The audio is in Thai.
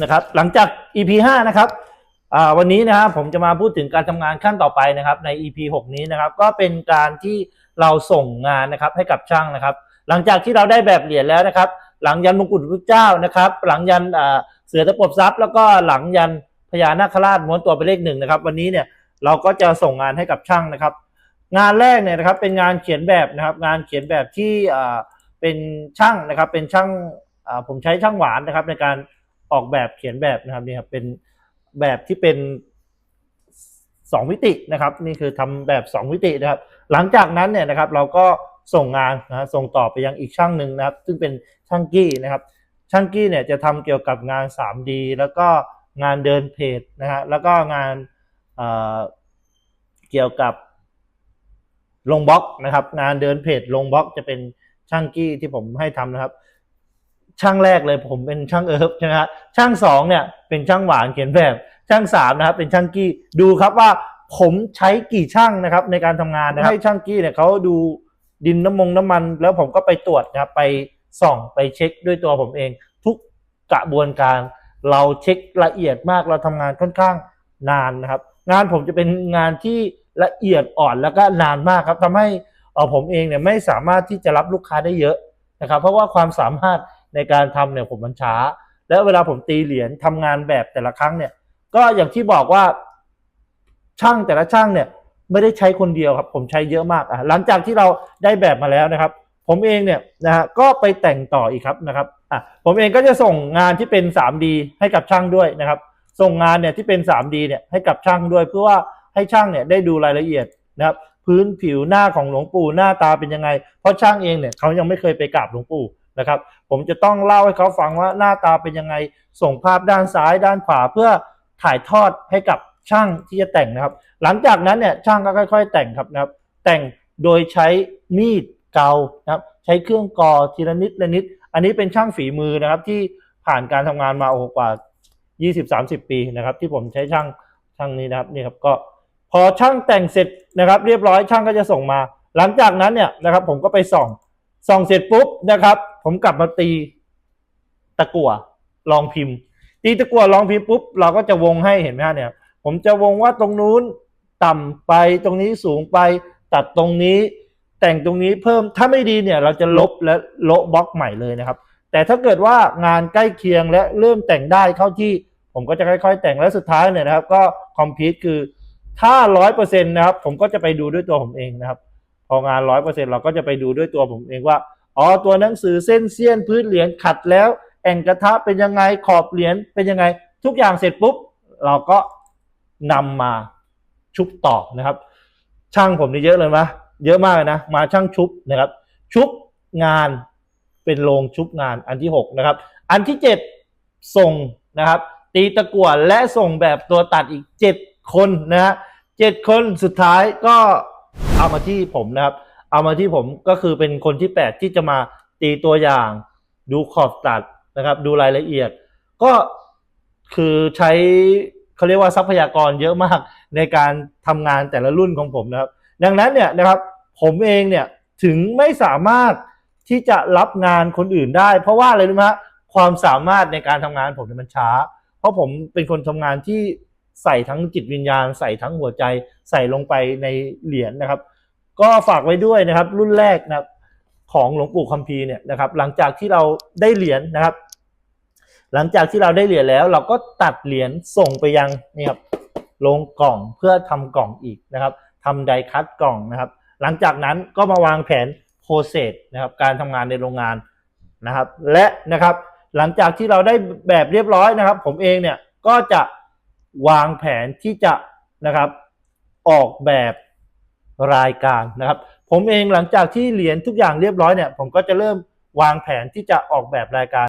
นะครับหลังจาก EP 5นะครับวันนี้นะครับผมจะมาพูดถึงการทำงานขั้นต่อไปนะครับใน EP 6 นี้นะครับก็เป็นการที่เราส่งงานนะครับให้กับช่างนะครับ หลังจากที่เราได้แบบเหรียญแล้วนะครับ หลังยันมงกุฎพระเจ้านะครับ หลังยันเสือตะปบทรัพย์ แล้วก็หลังยันพญานาคราชม้วนตัวเป็นเลขหนึ่งนะครับ วันนี้เนี่ยเราก็จะส่งงานให้กับช่างนะครับ งานแรกเนี่ยนะครับเป็นงานเขียนแบบนะครับ งานเขียนแบบที่เป็นช่างนะครับ เป็นช่างผมใช้ช่างหวานนะครับในการ ออกแบบเขียนแบบนะครับนี่ครับเป็นแบบที่เป็นสองมิตินะครับ นี่คือทำแบบสองมิตินะครับ หลังจากนั้นเนี่ยนะครับเราก็ส่งงานนะส่งต่อไปยังอีกช่างหนึ่งนะครับ ซึ่งเป็นช่างกี้นะครับช่างกี้เนี่ยจะทำเกี่ยวกับงาน 3D แล้วก็งานเดินเพจนะฮะแล้วก็งานเเกี่ยวกับลงบล็อกนะครับ งานเดินเพจลงบล็อกจะเป็นช่างกี้ที่ผมให้ทำนะครับ ช่างแรกเลยผมเป็นช่างเอิร์ฟใช่ไหมฮะช่างสองเนี่ยเป็นช่างหวานเขียนแบบช่างสามนะครับเป็นช่างกี้ดูครับว่าผมใช้กี่ช่างนะครับในการทำงานนะครับให้ช่างกี้เนี่ยเขาดูดินน้ำมงน้ำมัน แล้วผมก็ไปตรวจนะครับไปส่องไปเช็คด้วยตัวผมเอง ทุกกระบวนการเราเช็คละเอียดมากเราทำงานค่อนข้างนานนะครับ งานผมจะเป็นงานที่ละเอียดอ่อนแล้วก็นานมากครับทำให้เอ่อผมเองเนี่ยไม่สามารถที่จะรับลูกค้าได้เยอะนะครับ เพราะว่าความสามารถ ในการทำเนี่ยผมมันช้า แล้วเวลาผมตีเหรียญทำงานแบบแต่ละครั้งเนี่ย ก็อย่างที่บอกว่า ช่างแต่ละช่างเนี่ย ไม่ได้ใช้คนเดียวครับ ผมใช้เยอะมากอะหลังจากที่เราได้แบบมาแล้วนะครับ ผมเองเนี่ยนะฮะก็ไปแต่งต่ออีกครับนะครับอะผมเองก็จะส่งงานที่เป็น 3D ให้กับช่างด้วยนะครับ ส่งงานเนี่ยที่เป็น 3D เนี่ยให้กับช่างด้วย เพื่อว่าให้ช่างเนี่ยได้ดูรายละเอียดนะครับพื้นผิวหน้าของหลวงปู่หน้าตาเป็นยังไง เพราะช่างเองเนี่ยเขายังไม่เคยไปกราบหลวงปู่ นะครับ ผมจะต้องเล่าให้เขาฟังว่าหน้าตาเป็นยังไง ส่งภาพด้านซ้ายด้านขวาเพื่อถ่ายทอดให้กับช่างที่จะแต่งนะครับ หลังจากนั้นเนี่ยช่างก็ค่อย ๆ แต่งครับนะครับ แต่งโดยใช้มีดเกานะครับใช้เครื่องกอทีละนิดละนิด อันนี้เป็นช่างฝีมือนะครับที่ผ่านการทำงานมาโอ้กว่า 20-30 ปีนะครับ ที่ผมใช้ช่างช่างนี้นะครับนี่ครับก็พอช่างแต่งเสร็จนะครับ เรียบร้อยช่างก็จะส่งมา หลังจากนั้นเนี่ยนะครับ ผมก็ไปส่องส่องเสร็จปุ๊บนะครับ ผมกลับมาตีตะกั่วลองพิมพ์ ตีตะกั่วลองพิมพ์ปุ๊บเราก็จะวงให้เห็นไหมฮะเนี่ย ผมจะวงว่าตรงนู้นต่ำไปตรงนี้สูงไป ตัดตรงนี้ แต่งตรงนี้เพิ่มถ้าไม่ดีเนี่ย เราจะลบและโละบล็อกใหม่เลยนะครับ แต่ถ้าเกิดว่างานใกล้เคียงและเริ่มแต่งได้เข้าที่ผมก็จะค่อย ๆ แต่งและสุดท้ายเนี่ยนะครับ ก็คอมพิวต์คือถ้าร้อยเปอร์เซ็นต์นะครับ ผมก็จะไปดูด้วยตัวผมเองนะครับ พองานร้อยเปอร์เซ็นต์เราก็จะไปดูด้วยตัวผมเองว่า อ๋อตัวหนังสือเส้นเสี้ยนพื้นเหรียญขัดแล้ว แอ่งกระทะเป็นยังไงขอบเหรียญเป็นยังไง ทุกอย่างเสร็จปุ๊บ เราก็นำมาชุบต่อนะครับ ช่างผมนี่เยอะเลยมะเยอะมากนะ มาช่างชุบนะครับ ชุบงานเป็นโรงชุบงานอันที่หกนะครับ อันที่เจ็ดส่งนะครับ ตีตะกั่วและส่งแบบตัวตัดอีกเจ็ดคนนะฮะเจ็ดคนสุดท้ายก็เอามาที่ผมนะครับ เอามาที่ผมก็คือเป็นคนที่แปดที่จะมาตีตัวอย่าง ดูขอบตัดนะครับ ดูรายละเอียด ก็คือใช้เขาเรียกว่าทรัพยากรเยอะมากในการทำงานแต่ละรุ่นของผมนะครับ ดังนั้นเนี่ยนะครับผมเองเนี่ยถึงไม่สามารถที่จะรับงานคนอื่นได้ เพราะว่าอะไรรู้ไหมฮะความสามารถในการทำงานผมเนี่ยมันช้า เพราะผมเป็นคนทำงานที่ใส่ทั้งจิตวิญญาณ ใส่ทั้งหัวใจ ใส่ลงไปในเหรียญนะครับ ก็ฝากไว้ด้วยนะครับ รุ่นแรกนะครับ ของหลวงปู่คัมภีร์เนี่ยนะครับ หลังจากที่เราได้เหรียญนะครับ หลังจากที่เราได้เหรียญแล้ว เราก็ตัดเหรียญส่งไปยังนี่ครับลงกล่องเพื่อทำกล่องอีกนะครับทำไดคัตกล่องนะครับ หลังจากนั้นก็มาวางแผนโปรเซสนะครับการทำงานในโรงงานนะครับ และนะครับหลังจากที่เราได้แบบเรียบร้อยนะครับ ผมเองเนี่ยก็จะวางแผนที่จะนะครับออกแบบ รายการนะครับ ผมเองหลังจากที่เหรียญทุกอย่างเรียบร้อยเนี่ย ผมก็จะเริ่มวางแผนที่จะออกแบบรายการ